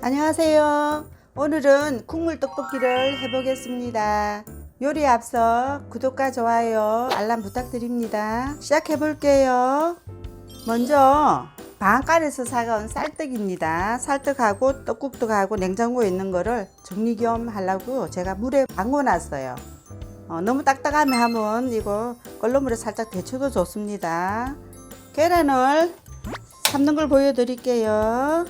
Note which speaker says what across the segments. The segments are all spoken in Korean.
Speaker 1: 안녕하세요. 오늘은 국물 떡볶이를 해보겠습니다. 요리에 앞서 구독과 좋아요, 알람 부탁드립니다. 시작해 볼게요. 먼저 방앗간에서 사가온 쌀떡입니다. 쌀떡하고 떡국떡하고 냉장고에 있는 거를 정리 겸 하려고 제가 물에 담궈 놨어요. 어, 너무 딱딱하면 하면 이거 끓는 물에 살짝 데쳐도 좋습니다. 계란을 삶는 걸 보여드릴게요.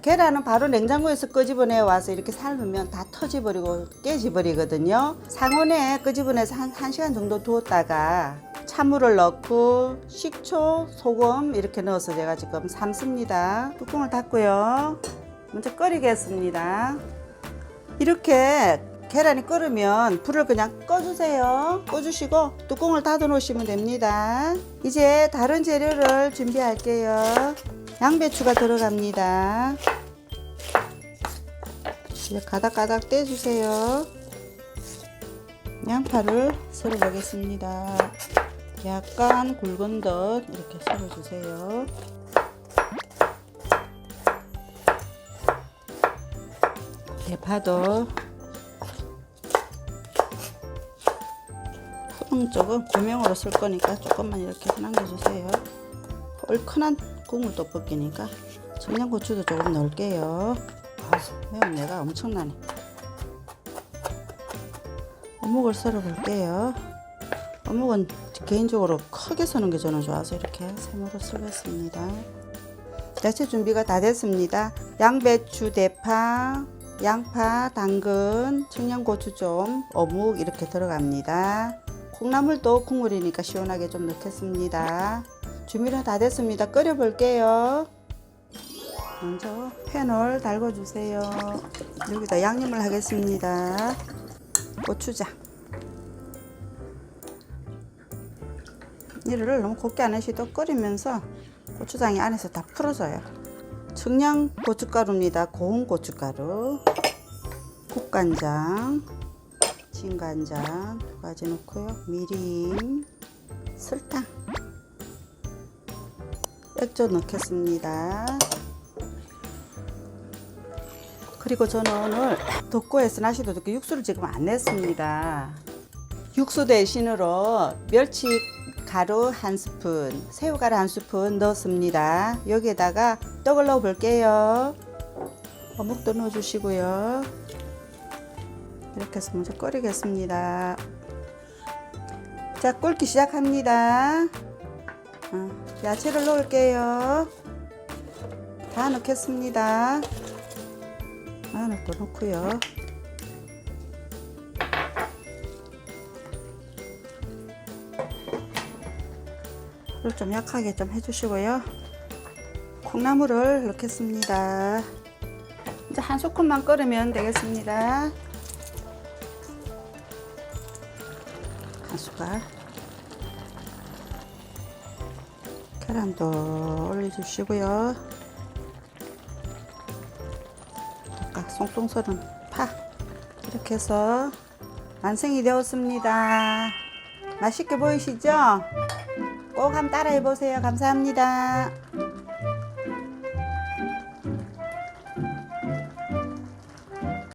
Speaker 1: 계란은 바로 냉장고에서 끄집어내 와서 이렇게 삶으면 다 터져버리고 깨져버리거든요. 상온에 끄집어내서 한 1시간 정도 두었다가 찬물을 넣고 식초, 소금 이렇게 넣어서 제가 지금 삶습니다. 뚜껑을 닫고요. 먼저 끓이겠습니다. 이렇게 계란이 끓으면 불을 그냥 꺼주세요. 꺼주시고 뚜껑을 닫아 놓으시면 됩니다. 이제 다른 재료를 준비할게요. 양배추가 들어갑니다. 이제 가닥가닥 떼주세요. 양파를 썰어 보겠습니다. 약간 굵은 듯 이렇게 썰어 주세요. 대파도 푸른 쪽은 고명으로 쓸 거니까 조금만 이렇게 남겨주세요. 얼큰한 국물 떡볶이니까 청양고추도 조금 넣을게요. 아, 매운 내가 엄청나네. 어묵을 썰어 볼게요. 어묵은 개인적으로 크게 서는 게 저는 좋아서 이렇게 세모로 썰었습니다. 야채 준비가 다 됐습니다. 양배추, 대파, 양파, 당근, 청양고추 좀, 어묵 이렇게 들어갑니다. 콩나물도 국물이니까 시원하게 좀 넣겠습니다. 준비는 다 됐습니다. 끓여 볼게요. 먼저 팬을 달궈주세요. 여기다 양념을 하겠습니다. 고추장. 이를 너무 곱게 안 하시도 끓이면서 고추장이 안에서 다 풀어져요. 청양 고춧가루입니다. 고운 고춧가루. 국간장, 진 간장 두 가지 넣고요. 미림, 설탕, 액젓 넣겠습니다. 그리고 저는 오늘 독고에서 나시도 듣고 육수를 지금 안 냈습니다. 육수 대신으로 멸치 가루 한 스푼, 새우가루 한 스푼 넣었습니다. 여기에다가 떡을 넣어 볼게요. 어묵도 넣어 주시고요. 이렇게 해서 먼저 끓이겠습니다. 자, 끓기 시작합니다. 어, 야채를 넣을게요. 다 넣겠습니다. 마늘도 넣고요. 불 좀 약하게 좀 해주시고요. 콩나물을 넣겠습니다. 이제 한 소금만 끓으면 되겠습니다. 한 숟갈. 계란도 올려주시고요. 아까 송송 썰은 파 이렇게 해서 완성이 되었습니다. 맛있게 보이시죠? 꼭 한번 따라해 보세요. 감사합니다.